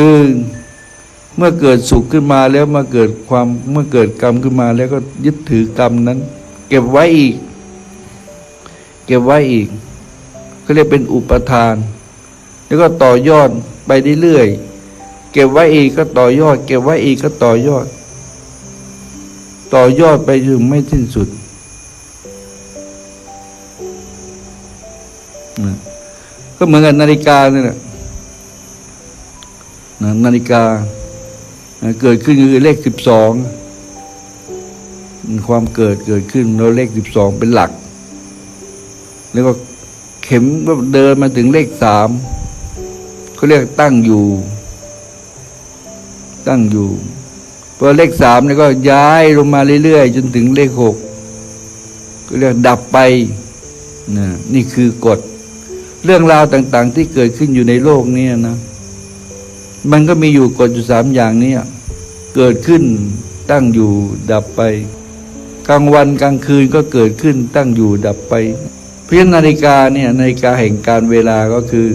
คือเมื่อเกิดสุขขึ้นมาแล้วมาเกิดความเมื่อเกิดกรรมขึ้นมาแล้วก็ยึดถือกรรมนั้น เก็บไว้อีก เก็บไว้อีกก็เรียกเป็นอุปทาน แล้วก็ต่อยอดไปเรื่อยๆเก็บไว้อีกก็ต่อยอด เก็บไว้อีกก็ต่อยอด ต่อยอดไปถึงไม่สิ้นสุดก็เหมือนกับนาฬิกาเนี่ยแหละ นะนาฬิกาเกิดขึ้นคือเลขสิบสองความเกิดเกิดขึ้นแล้วเลขสิบสองเป็นหลัก แล้วก็เข็มก็เดินมาถึงเลขสามเขาเรียกตั้งอยู่ ตั้งอยู่พอเลขสามเนี่ยก็ย้ายลงมาเรื่อยๆ จนถึงเลขหกก็เรียกดับไปนนี่คือกฎ เรื่องราวต่าง ๆ ที่เกิดขึ้นอยู่ในโลกนี้นะ มันก็มีอยู่กฎอยู่สามอย่างนี้เกิดขึ้นตั้งอยู่ดับไป กลางวันกลางคืนก็เกิดขึ้นตั้งอยู่ดับไป เพราะฉะนั้นาฬิกาเนี่ยนาฬิกาแห่งการเวลาก็คือ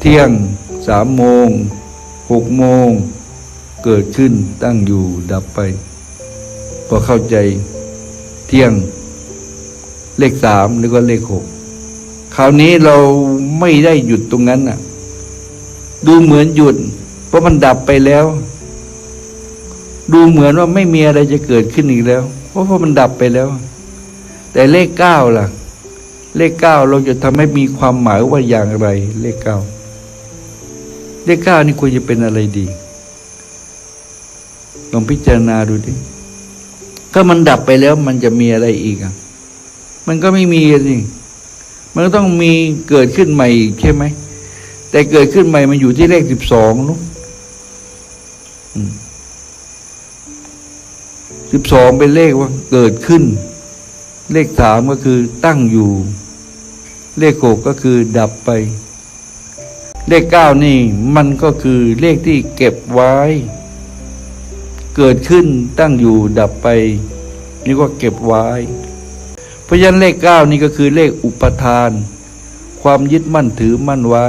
เที่ยงสามโมงหกโมงเกิดขึ้นตั้งอยู่ดับไปพอเข้าใจเที่ยงเลขสามแล้วก็เลขหกคราวนี้เราไม่ได้หยุดตรงนั้นน่ะ ดูเหมือนหยุด เพราะมันดับไปแล้ว ดูเหมือนว่าไม่มีอะไรจะเกิดขึ้นอีกแล้ว เพราะว่ามันดับไปแล้ว แต่เลขเก้าล่ะ เลขเก้าเราจะทำให้มีความหมายว่าอย่างไร เลขเก้าเลขเก้านี่ควรจะเป็นอะไรดีลองพิจารณาดูดิถ้ามันดับไปแล้วมันจะมีอะไรอีกอะ มันก็ไม่มีสิ มันก็ต้องมีเกิดขึ้นใหม่อีกใช่ไหม แต่เกิดขึ้นใหม่มันอยู่ที่เลขสิบสองนุ๊ สิบสองเป็นเลขว่าเกิดขึ้น เลขสามก็คือตั้งอยู่ เลขหกก็คือดับไป เลขเก้านี่ มันก็คือเลขที่เก็บไว้ เกิดขึ้นตั้งอยู่ดับไป นี่ก็เก็บไว้ เพราะฉะนั้นเลขเก้านี่ก็คือเลขอุปทาน ความยึดมั่นถือมั่นไว้